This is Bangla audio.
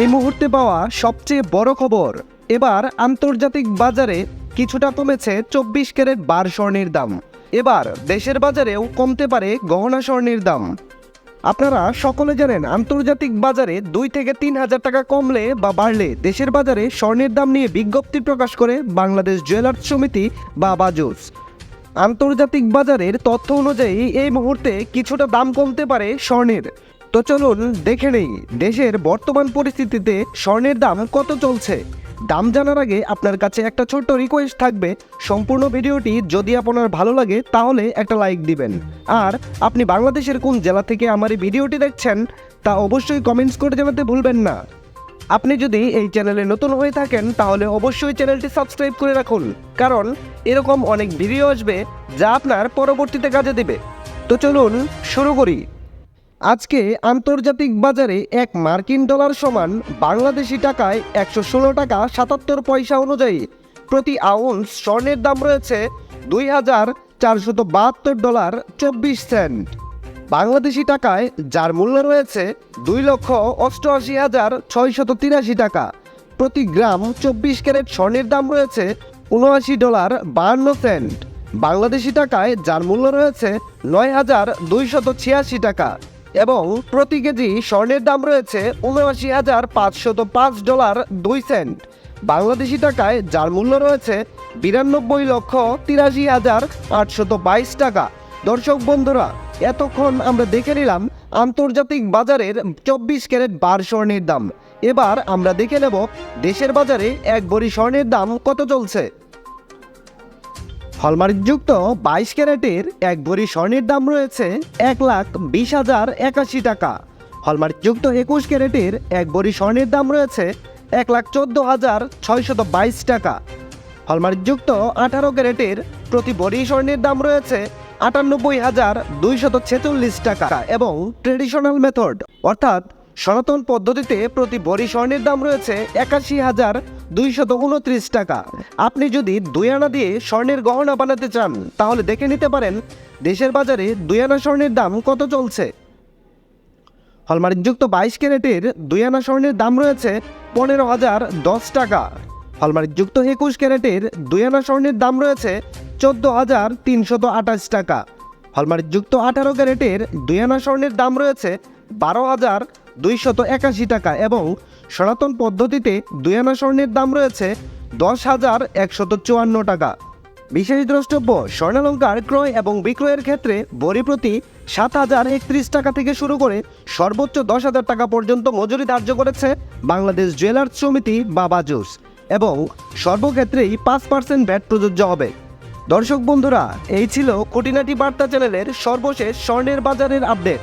এই মুহূর্তে পাওয়া সবচেয়ে বড় খবর। এবার আন্তর্জাতিক বাজারে কিছুটা কমেছে চব্বিশ ক্যারেট বার স্বর্ণের দাম। এবার দেশের বাজারেও কমতে পারে গহনা স্বর্ণের দাম। আপনারা সকলে জানেন, আন্তর্জাতিক বাজারে দুই থেকে তিন হাজার টাকা কমলে বা বাড়লে দেশের বাজারে স্বর্ণের দাম নিয়ে বিজ্ঞপ্তি প্রকাশ করে বাংলাদেশ জুয়েলার্স সমিতি বা বাজুস। আন্তর্জাতিক বাজারের তথ্য অনুযায়ী এই মুহূর্তে কিছুটা দাম কমতে পারে স্বর্ণের। তো চলুন দেখে নেই, দেশের বর্তমান পরিস্থিতিতে স্বর্ণের দাম কত চলছে? দাম জানার আগে আপনার কাছে একটা ছোট্ট রিকোয়েস্ট থাকবে। সম্পূর্ণ ভিডিওটি যদি আপনার ভালো লাগে, তাহলে একটা লাইক দিবেন। আর আপনি বাংলাদেশের কোন জেলা থেকে আমার এই ভিডিওটি দেখছেন, তা অবশ্যই কমেন্টস করে জানাতে ভুলবেন না। আপনি যদি এই চ্যানেলে নতুন হয়ে থাকেন, তাহলে অবশ্যই চ্যানেলটি সাবস্ক্রাইব করে রাখুন। কারণ এরকম অনেক ভিডিও আসবে, যা আপনার পরবর্তীতে কাজে দেবে। তো চলুন শুরু করি। আজকে আন্তর্জাতিক বাজারে এক মার্কিন ডলার সমান বাংলাদেশি টাকায় একশো ষোলো টাকা সাতাত্তর পয়সা অনুযায়ী। প্রতি আউন্স স্বর্ণের দাম রয়েছে দুই হাজার চারশত বাহাত্তর ডলার চব্বিশ সেন্ট। বাংলাদেশি টাকায় যার মূল্য রয়েছে দুই লক্ষ অষ্টআশি হাজার ছয়শত তিরাশি টাকা। প্রতি গ্রাম চব্বিশ ক্যারেট স্বর্ণের দাম রয়েছে উনআশি ডলার বাহান্ন সেন্ট। বাংলাদেশি টাকায় যার মূল্য রয়েছে নয় হাজার দুইশত ছিয়াশি টাকা। এবং প্রতি কেজি স্বর্ণের দাম রয়েছে উনআশি হাজার পাঁচশত পাঁচ ডলার দুই সেন্ট। বাংলাদেশি টাকায় যার মূল্য রয়েছে বিরানব্বই লক্ষ তিরাশি হাজার আটশত বাইশ টাকা। দর্শক বন্ধুরা, এতক্ষণ আমরা দেখে নিলাম আন্তর্জাতিক বাজারের চব্বিশ ক্যারেট বার স্বর্ণের দাম। এবার আমরা দেখে নেব দেশের বাজারে এক বড়ি স্বর্ণের দাম কত চলছে। হলমার্কযুক্ত বাইশ ক্যারেটের এক ভরি স্বর্ণের দাম রয়েছে এক লাখ বিশ হাজার একাশি টাকা। হলমার্কযুক্ত একুশ ক্যারেটের এক ভরি স্বর্ণের দাম রয়েছে এক লাখ চোদ্দ হাজার ছয়শত বাইশ টাকা। হলমার্কযুক্ত আঠারো ক্যারেটের প্রতি ভরি স্বর্ণের দাম রয়েছে আটানব্বই হাজার দুইশত ছেচল্লিশ টাকা এবং ট্রেডিশনাল মেথড, অর্থাৎ সনাতন পদ্ধতিতে প্রতি ভরি স্বর্ণের দাম রয়েছে একাশি হাজার দুইশত উনত্রিশ টাকা। আপনি যদি দুই আনা দিয়ে স্বর্ণের গহনা বানাতে চান, তাহলে দেখে নিতে পারেন দেশের বাজারে দুই আনা স্বর্ণের দাম কত চলছে। হলমার্কযুক্ত বাইশ ক্যারেটের দুই আনা স্বর্ণের দাম রয়েছে পনেরো হাজার দশ টাকা। হলমার্কযুক্ত একুশ ক্যারেটের দুই আনা স্বর্ণের দাম রয়েছে চোদ্দ হাজার তিনশত আঠাশ টাকা। হলমার্কযুক্ত আঠারো ক্যারেটের দুই আনা স্বর্ণের দাম রয়েছে বারো হাজার দুইশত একাশি টাকা এবং সনাতন পদ্ধতিতে দুই আনা স্বর্ণের দাম রয়েছে দশ হাজার একশত চুয়ান্ন টাকা। বিশেষ দ্রষ্টব্য, স্বর্ণালঙ্কার ক্রয় এবং বিক্রয়ের ক্ষেত্রে বড়ি প্রতি সাত হাজার একত্রিশ টাকা থেকে শুরু করে সর্বোচ্চ দশ হাজার টাকা পর্যন্ত মজুরি ধার্য করেছে বাংলাদেশ জুয়েলার্স সমিতি বা বাজুস এবং সর্বক্ষেত্রেই পাঁচ পার্সেন্ট ব্যাট প্রযোজ্য হবে। দর্শক বন্ধুরা, এই ছিল খুঁটিনাটি বার্তা চ্যানেলের সর্বশেষ স্বর্ণের বাজারের আপডেট।